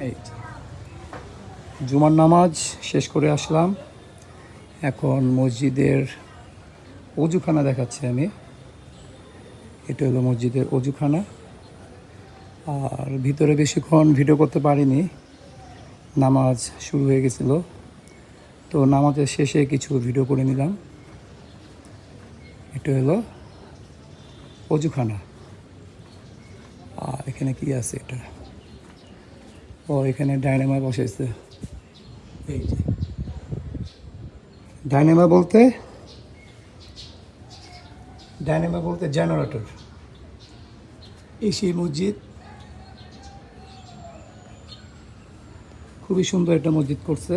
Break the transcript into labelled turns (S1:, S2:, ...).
S1: এই জুমার নামাজ শেষ করে আসলাম। এখন মসজিদের অজুখানা দেখাচ্ছি আমি। এটা হলো মসজিদের অজুখানা। আর ভিতরে বেশিক্ষণ ভিডিও করতে পারিনি। নামাজ শুরু হয়ে গেছিল। তো নামাজের শেষে কিছু ভিডিও করে নিলাম। এটা হলো অজুখানা। আর এখানে কি আছে এটা? ও, এখানে ডাইনামা বসেছে এই ডাইনামা বলতে? ডাইনামা বলতে জেনারেটর। এই সেই মসজিদ। খুবই সুন্দর একটা মসজিদ করছে।